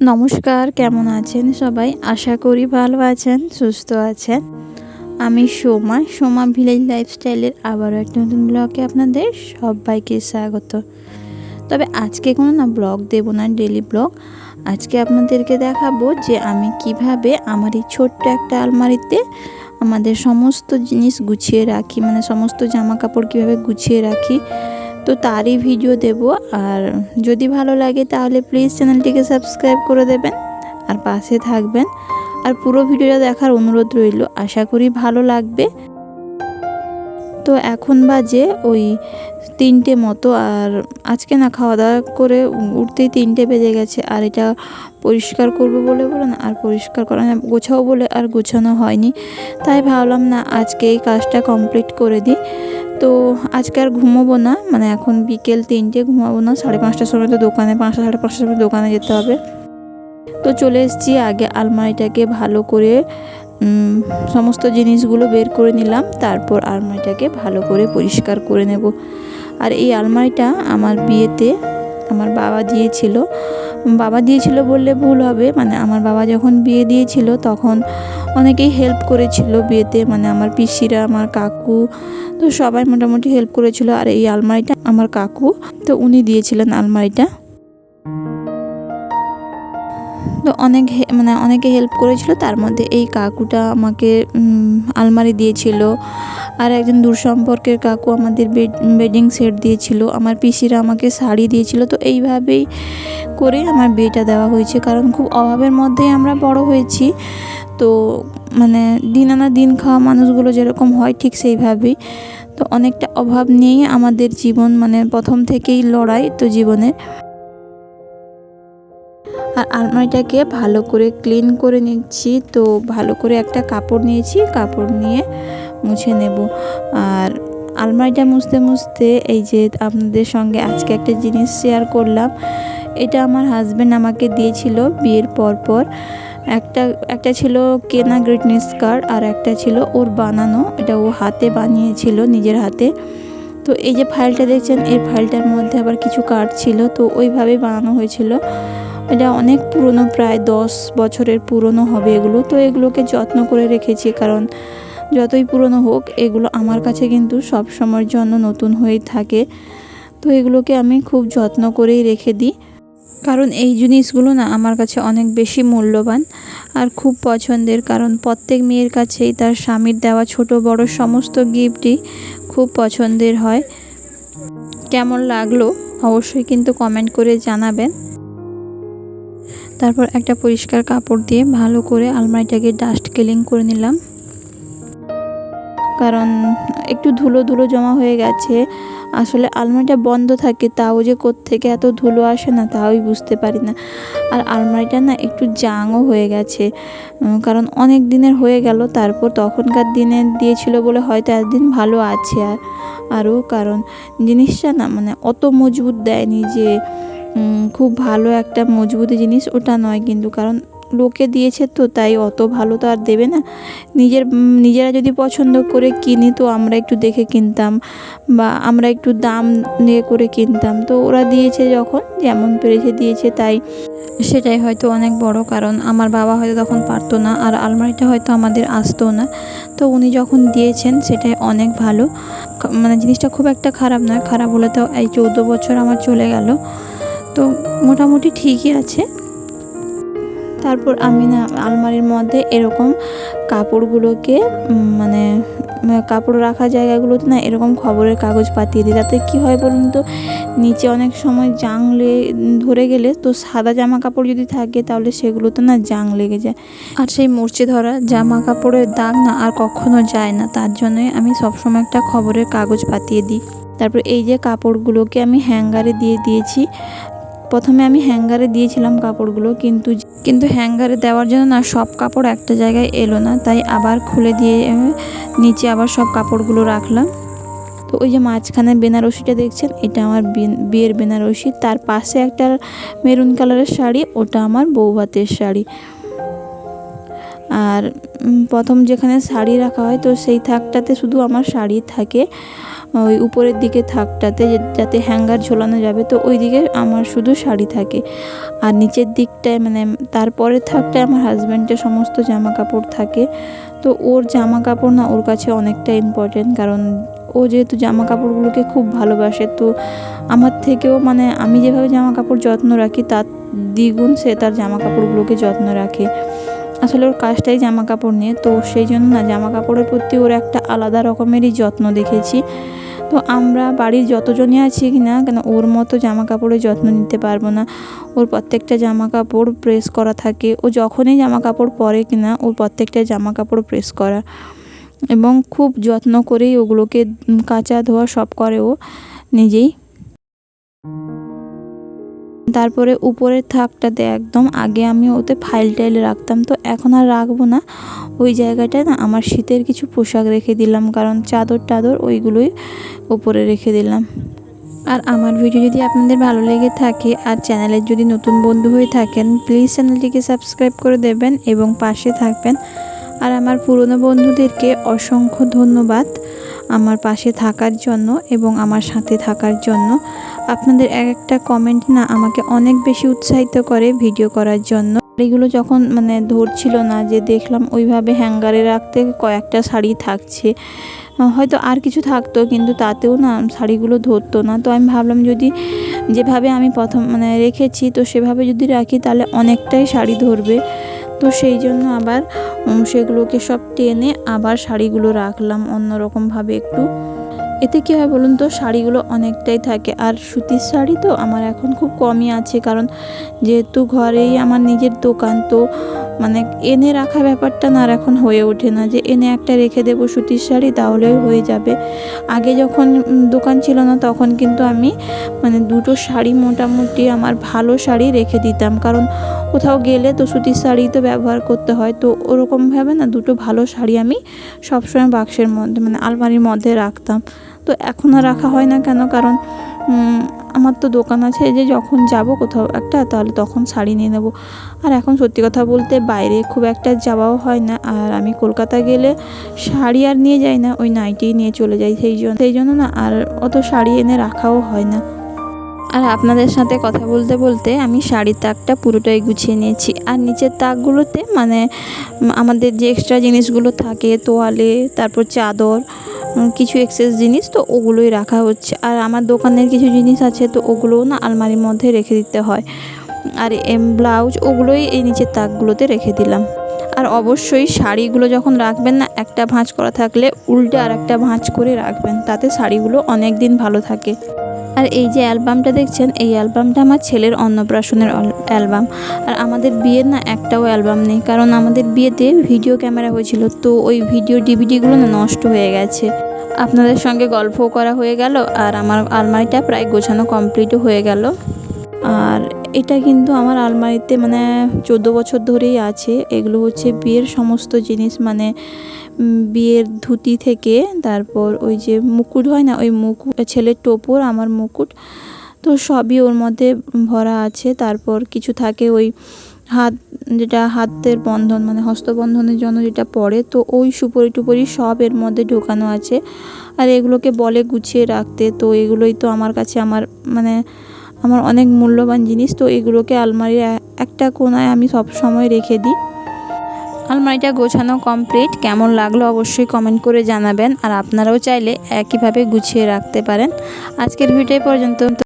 নমস্কার, কেমন আছেন সবাই? আশা করি ভালো আছেন, সুস্থ আছেন। আমি সোমা সোমা ভিলেজ লাইফস্টাইলের আবারও একটা নতুন ব্লগে আপনাদের সবাইকে স্বাগত। তবে আজকে কোনো না ব্লগ দেব না ডেলি ব্লগ। আজকে আপনাদেরকে দেখাবো যে আমি কীভাবে আমার এই ছোট্ট একটা আলমারিতে আমাদের সমস্ত জিনিস গুছিয়ে রাখি মানে সমস্ত জামা কাপড় কীভাবে গুছিয়ে রাখি তো তারই ভিডিও দেব। আর যদি ভালো লাগে তাহলে প্লিজ চ্যানেলটিকে সাবস্ক্রাইব করে দেবেন আর পাশে থাকবেন। আর পুরো ভিডিওটা দেখার অনুরোধ রইল। আশা করি ভালো লাগবে। তো এখন বাজে ওই তিনটে মতো। আর আজকে না খাওয়া দাওয়া করে উঠতেই তিনটে বেজে গেছে। আর এটা পরিষ্কার করব বলে বলে না, আর পরিষ্কার করা না, গোছাও বলে আর গোছানো হয়নি। তাই ভাবলাম না আজকে এই কাজটা কমপ্লিট করে দিই। তো আজকে আর ঘুমোবো না মানে এখন বিকেল তিনটে ঘুমাবো না, সাড়ে পাঁচটার সময় তো দোকানে, পাঁচটা, সাড়ে পাঁচটার সময় দোকানে যেতে হবে। তো চলে এসেছি, আগে আলমারিটাকে ভালো করে সমস্ত জিনিসগুলো বের করে নিলাম, তারপর আলমারিটাকে ভালো করে পরিষ্কার করে নেব। আর এই আলমারিটা আমার বিয়েতে আমার বাবা দিয়েছিল বাবা দিয়েছিল বললে ভুল হবে। মানে আমার বাবা যখন বিয়ে দিয়েছিল তখন অনেকেই হেল্প করেছিল বিয়েতে। মানে আমার পিসিরা, আমার কাকু, তো সবাই মোটামুটি হেল্প করেছিল। আর এই আলমারিটা আমার কাকু, তো উনি দিয়েছিলেন আলমারিটা। তো অনেক মানে অনেকে হেল্প করেছিল। তার মধ্যে এই কাকুটা আমাকে আলমারি দিয়েছিল। আর একজন দূর সম্পর্কের কাকু আমাদের বেড সেট দিয়েছিল। আমার পিসিরা আমাকে শাড়ি দিয়েছিল। তো এইভাবেই করে আমার বিয়েটা দেওয়া হয়েছে। কারণ খুব অভাবের মধ্যেই আমরা বড় হয়েছি। তো মানে দিন আনা দিন খাওয়া মানুষগুলো যেরকম হয় ঠিক সেইভাবেই। তো অনেকটা অভাব নিয়েই আমাদের জীবন মানে প্রথম থেকেই লড়াই তো জীবনের। আর আলমারিটাকে ভালো করে ক্লিন করে নিচ্ছি। তো ভালো করে একটা কাপড় নিয়েছি, কাপড় নিয়ে মুছে নেব। আর আলমারিটা মুছতে মুছতে এই যে আপনাদের সঙ্গে আজকে একটা জিনিস শেয়ার করলাম, এটা আমার হাজব্যান্ড আমাকে দিয়েছিল বিয়ের পর পর। একটা একটা ছিল কেনা গ্রিটনেস কার্ড আর একটা ছিল ওর বানানো, এটা ও হাতে বানিয়েছিল নিজের হাতে। তো এই যে ফাইলটা দেখছেন, এই ফাইলটার মধ্যে আবার কিছু কার্ড ছিল, তো ওইভাবেই বানানো হয়েছিল। এটা অনেক পুরনো, প্রায় দশ বছরের পুরনো হবে এগুলো। তো এগুলোকে যত্ন করে রেখেছি, কারণ যতই পুরনো হোক, এগুলো আমার কাছে কিন্তু সব সময়ের জন্য নতুন হয়েই থাকে। তো এগুলোকে আমি খুব যত্ন করেই রেখে দিই। কারণ এই জিনিসগুলো না আমার কাছে অনেক বেশি মূল্যবান আর খুব পছন্দের, কারণ প্রত্যেক মেয়ের কাছেই তার স্বামীর দেওয়া ছোট বড় সমস্ত গিফটই খুব পছন্দের হয়। কেমন লাগল অবশ্যই কিন্তু কমেন্ট করে জানাবেন। তারপর একটা পরিষ্কার কাপড় দিয়ে ভালো করে আলমারিটাকে ডাস্ট ক্লিন করে নিলাম। কারণ একটু ধুলো ধুলো জমা হয়ে গেছে, আসলে আলমারিটা বন্ধ থাকে, তাও যে থেকে এত ধুলো আসে না তাওই বুঝতে পারি না। আর আলমারিটা না একটু জাংও হয়ে গেছে কারণ অনেক দিনের হয়ে গেল, তারপর তখনকার দিনে দিয়েছিল বলে হয়তো একদিন ভালো আছে আর, আরও, কারণ জিনিসটা না মানে অত মজবুত দেয়নি যে খুব ভালো একটা মজবুত জিনিস। ওটা নয় কিন্তু, কারণ লোকে দিয়েছে তো, তাই অত ভালো তো আর দেবে না। নিজের নিজেরা যদি পছন্দ করে কিনি, তো আমরা একটু দেখে কিনতাম বা আমরা একটু দাম নিয়ে করে কিনতাম। তো ওরা দিয়েছে যখন, যেমন পেরেছে দিয়েছে তাই। সেটাই হয়তো অনেক বড় কারণ। আমার বাবা হয়তো তখন পারতো না, আর আলমারিটা হয়তো আমাদের আসতো না। তো উনি যখন দিয়েছেন, সেটাই অনেক ভালো। মানে জিনিসটা খুব একটা খারাপ নয়। খারাপ হলে তো এই চৌদ্দ বছর আমার চলে গেল। তো মোটামুটি ঠিকই আছে। তারপর আমি না আলমারির মধ্যে এরকম কাপড়গুলোকে মানে কাপড় রাখা জায়গাগুলোতে না এরকম খবরের কাগজ পাতিয়ে দিই। তাতে কী হয় বলুন তো, নিচে অনেক সময় জাংলে ধরে গেলে তো সাদা জামা কাপড় যদি থাকে তাহলে সেগুলোতে না জাং লেগে যায়। আর সেই মরচে ধরা জামা কাপড়ের দাগ না আর কখনো যায় না। তার জন্যই আমি সবসময় একটা খবরের কাগজ পাতিয়ে দিই। তারপর এই যে কাপড়গুলোকে আমি হ্যাঙ্গারে দিয়ে দিয়েছি প্রথমে আমি হ্যাঙ্গারে দিয়েছিলাম কাপড়গুলো, কিন্তু কিন্তু হ্যাঙ্গারে দেওয়ার জন্য না সব কাপড় একটা জায়গায় এলো না, তাই আবার খুলে দিয়ে নিচে আবার সব কাপড়গুলো রাখলাম। তো ওই যে মাঝখানে বেনারসিটা দেখছেন, এটা আমার বিয়ের বেনারসি, তার পাশে একটা মেরুন কালারের শাড়ি, ওটা আমার বৌভাতের শাড়ি। আর প্রথম যেখানে শাড়ি রাখা হয়, তো সেই থাকটাতে শুধু আমার শাড়ি থাকে। ওই উপরের দিকে থাকটাতে যাতে হ্যাঙ্গার ঝোলানো যাবে, তো ওই দিকে আমার শুধু শাড়ি থাকে। আর নিচের দিকটায় মানে তারপরের থাকটায় আমার হাজব্যান্ডের সমস্ত জামা কাপড় থাকে। তো ওর জামা কাপড় না ওর কাছে অনেকটা ইম্পর্টেন্ট কারণ ও যেহেতু জামা কাপড়গুলোকে খুব ভালোবাসে, তো আমার থেকেও মানে আমি যেভাবে জামা কাপড় যত্ন রাখি, তার দ্বিগুণ সে তার জামা কাপড়গুলোকে যত্ন রাখে। আসলে ওর কাজটাই জামা কাপড় নিয়ে, তো সেই জন্য না জামা কাপড়ের প্রতি ওর একটা আলাদা রকমেরই যত্ন দেখেছি। তো আমরা বাড়ির যতজনই আছি কি না, কেন ওর মতো জামা কাপড়ের যত্ন নিতে পারব না। ওর প্রত্যেকটা জামা কাপড় প্রেস করা থাকে। ও যখনই জামা কাপড় পরে কি না, ওর প্রত্যেকটা জামা কাপড় প্রেস করা। এবং খুব যত্ন করেই ওগুলোকে কাচা ধোয়া সব করে ও নিজেই। তারপরে উপরের থাকটাতে একদম। আগে আমি ওতে ফাইল টাইল রাখতাম, তো এখন আর রাখব না। ওই জায়গাটায় না আমার শীতের কিছু পোশাক রেখে দিলাম, কারণ চাদর টাদর ওইগুলোই উপরে রেখে দিলাম। আর আমার ভিডিও যদি আপনাদের ভালো লেগে থাকে, আর চ্যানেলের যদি নতুন বন্ধু হয়ে থাকেন প্লিজ চ্যানেলটিকে সাবস্ক্রাইব করে দেবেন এবং পাশে থাকবেন। আর আমার পুরনো বন্ধুদেরকে অসংখ্য ধন্যবাদ। আমার পাশে থাকার জন্য এবং আমার সাথে থাকার জন্য। আপনাদের এক একটা কমেন্ট না আমাকে অনেক বেশি উৎসাহিত করে ভিডিও করার জন্য। এগুলো যখন মানে ধরছিল না যে দেখলাম ওইভাবে হ্যাঙ্গারে রাখতে কয়েকটা শাড়ি থাকছে। হয়তো আর কিছু থাকতো কিন্তু তাতেও না শাড়িগুলো ধরতো না। তো আমি ভাবলাম যদি যেভাবে আমি প্রথম মানে রেখেছি তো সেভাবে যদি রাখি তাহলে অনেকটাই শাড়ি ধরবে। তো সেই জন্য আবার সেগুলোকে সব টেনে আবার শাড়িগুলো রাখলাম অন্যরকমভাবে একটু। এতে কী হয় বলুন তো, শাড়িগুলো অনেকটাই থাকে। আর সুতির শাড়ি তো আমার এখন খুব কমই আছে, কারণ যেহেতু ঘরেই আমার নিজের দোকান, তো মানে এনে রাখা ব্যাপারটা না আর এখন হয়ে ওঠে না। যে এনে একটা রেখে দেবো সুতির শাড়ি, তাহলেই হয়ে যাবে। আগে যখন দোকান ছিল না, তখন কিন্তু আমি মানে দুটো শাড়ি মোটামুটি আমার ভালো শাড়ি রেখে দিতাম। কারণ কোথাও গেলে তো সুতির শাড়ি তো ব্যবহার করতে হয়, তো ওরকমভাবে না দুটো ভালো শাড়ি আমি সবসময় বাক্সের মধ্যে মানে আলমারির মধ্যে রাখতাম। তো এখন আর রাখা হয় না কেন? কারণ আমার তো দোকান আছে যে যখন যাব কোথাও একটা তাহলে তখন শাড়ি নিয়ে নেব। আর এখন সত্যি কথা বলতে বাইরে খুব একটা যাওয়াও হয় না। আর আমি কলকাতা গেলে শাড়ি আর নিয়ে যাই না, ওই নাইটিই নিয়ে চলে যাই সেই জন্য সেই জন্য না আর অত শাড়ি এনে রাখাও হয় না। আর আপনাদের সাথে কথা বলতে বলতে আমি শাড়ির তাকটা পুরোটাই গুছিয়ে নিয়েছি। আর নিচের তাকগুলোতে মানে আমাদের যে এক্সট্রা জিনিসগুলো থাকে, তোয়ালে, তারপর চাদর কিছু এক্সেস জিনিস, তো ওগুলোই রাখা হচ্ছে। আর আমার দোকানের কিছু জিনিস আছে, তো ওগুলোও না আলমারির মধ্যে রেখে দিতে হয়। আর এম, ব্লাউজ ওগুলোই এই নিচের তাকগুলোতে রেখে দিলাম। আর অবশ্যই শাড়িগুলো যখন রাখবেন না, একটা ভাঁজ করা থাকলে উল্টে আর একটা ভাঁজ করে রাখবেন, তাতে শাড়িগুলো অনেক দিন ভালো থাকে। আর এই যে অ্যালবামটা দেখছেন, এই অ্যালবামটা আমার ছেলের অন্নপ্রাশনের অ্যালবাম। আর আমাদের বিয়ের না একটাও অ্যালবাম নেই, কারণ আমাদের বিয়েতে ভিডিও ক্যামেরা হয়েছিল, তো ওই ভিডিও ডিভিডিগুলো না নষ্ট হয়ে গেছে। আপনাদের সঙ্গে গল্পও করা হয়ে গেল আর আমার আলমারিটা প্রায় গোছানো কমপ্লিটও হয়ে গেল। আর এটা কিন্তু আমার আলমারিতে মানে চোদ্দ বছর ধরেই আছে। এগুলো হচ্ছে বিয়ের সমস্ত জিনিস মানে বিয়ের ধুতি থেকে তারপর ওই যে মুকুট হয় না, ওই মুকুট, ছেলের টোপর, আমার মুকুট, তো সবই ওর মধ্যে ভরা আছে। তারপর কিছু থাকে ওই হাত, যেটা হাতের বন্ধন মানে হস্তবন্ধনের জন্য যেটা পড়ে তো ওই সুপরি টুপরি সব এর মধ্যে ঢোকানো আছে। আর এগুলোকে বলে গুছিয়ে রাখতে, তো এগুলোই তো আমার কাছে আমার মানে আমার অনেক মূল্যবান জিনিস, তো এগুলোকে আলমারির একটা কোনায় আমি সব সময় রেখে দিই। আলমারিটা গোছানো কমপ্লিট, কেমন লাগল অবশ্যই কমেন্ট করে জানাবেন, আর আপনারাও চাইলে একইভাবে গুছিয়ে রাখতে পারেন। আজকের ভিডিও পর্যন্ত।